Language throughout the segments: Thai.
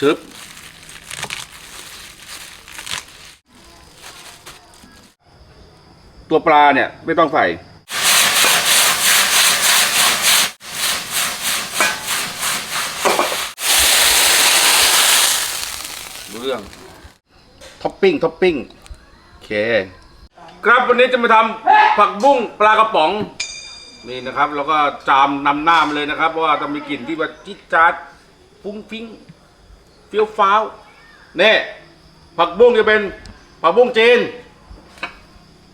ชึบตัวปลาเนี่ยไม่ต้องใส่รู้เรื่องท็อปปิ้งท็อปปิ้งโอเค ครับวันนี้จะมาทำผักบุ้งปลากระป๋อง นี่นะครับ แล้วก็จามนำหน้ามาเลยนะครับ เพราะว่าจะมีกลิ่นที่ว่าจิ๊ดจ๊าดฟุ้งฟิ้ง เฟี้ยวฟ้าวเนี่ยผักบุ้งจะเป็นผักบุ้งจีน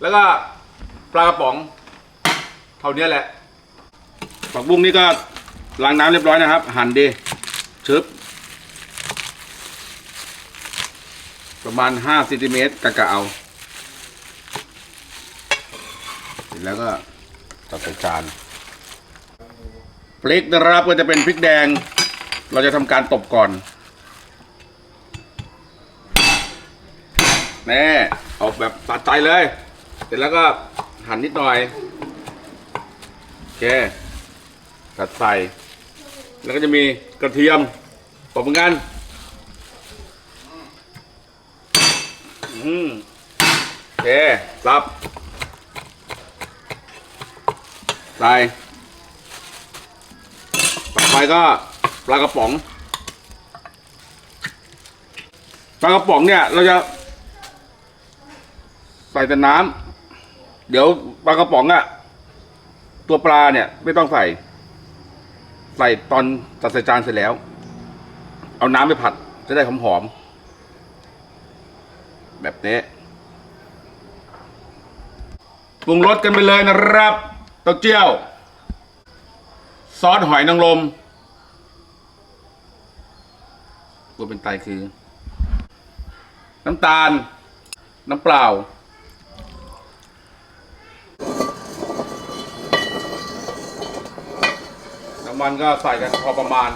แล้วก็ปลากระป๋อง เท่านี้แหละ ผักบุ้งนี่ก็ล้างน้ำเรียบร้อยนะครับ หั่นดีชึบประมาณ5เซนติเมตรกะกะเอาเสร็จแล้วก็ตัดใส่จานพริกนะครับก็จะเป็นพริกแดง เราจะทำการตบก่อน แน่เอาแบบสะใจเลย เสร็จแล้วก็หั่นนิดหน่อย โอเคตัดใส่ แล้วก็จะมีกระเทียมตบเหมือนกันอืมโอเคสับใส่ต่อไปก็ปลากระป๋องปลากระป๋องเนี่ย เราจะ ใส่แต่น้ำเดี๋ยวปลากระป๋องอะตัวปลาเนี่ย ไม่ต้องใส่ ใส่ตอนตัดใส่จานเสร็จแล้ว เอาน้ำไปผัดจะได้หอมๆแบบนี้ปรุงรสกันไปเลยนะครับเต้าเจี้ยว ซอสหอยนางรมตัวเป็นไตคือ น้ำตาล น้ำเปล่า น้ำมันก็ใส่กันพอประมาณ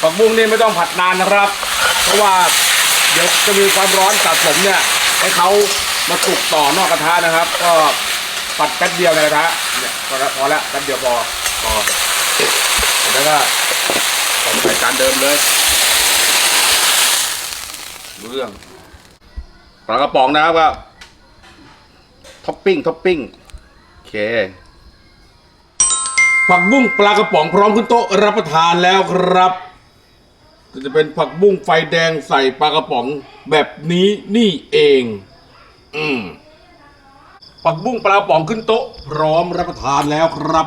ผักบุ้งนี่ไม่ต้องผัดนานนะครับ เพราะว่าเดี๋ยวจะมีความร้อนสะสมเนี่ยให้เขา มาสุกต่อนอกกระทะนะครับ ก็ผัดแป๊บเดียวในกระทะเนี่ยพอละพอละแป๊บเดียวพอพอแล้วก็ใส่ใส่จานเดิมเลยรู้เรื่องปลากระป๋องนะครับก็ท็อปปิ้งท็อปปิ้งโอเคผักบุ้งปลากระป๋องพร้อมขึ้นโต๊ะรับประทานแล้วครับก็จะเป็นผักบุ้งไฟแดงใส่ปลากระป๋องแบบนี้นี่เอง อืมผักบุ้งปลากระป๋องขึ้นโต๊ะ พร้อมรับประทานแล้วครับ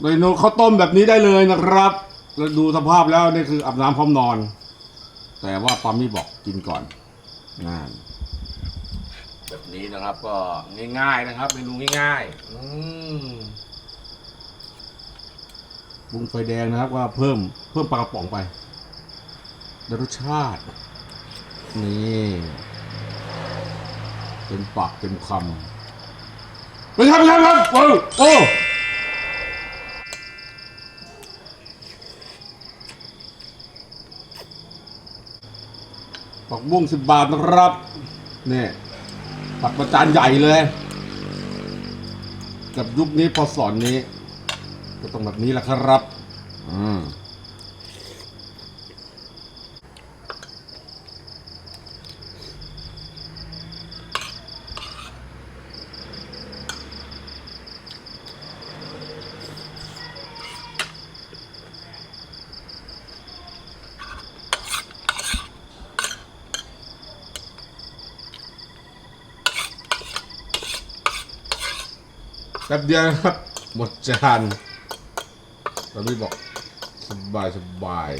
เมนูข้าวต้มแบบนี้ได้เลยนะครับแล้วดูสภาพแล้วนี่คืออาบน้ำพร้อมนอน แต่ว่าปามี่บอกกินก่อนงานแบบนี้นะครับ ก็ง่าย ๆนะครับเมนูง่ายๆอืมบุ้งไฟแดงนะครับว่าเพิ่มเพิ่มปลากระป๋องไปได้รสชาติ นี่ เป็นปากเต็มคำไม่ใช่ไม่ใช่ครับโอ้โอ้ปักบุ้งสิบบาทนะครับนี่ปักประจานใหญ่เลย กับยุคนี้พอสอนนี้ ก็ต้องแบบนี้แหละครับ อืม แป๊บเดียวครับ หมดจานตอนนี้บอกสบายสบาย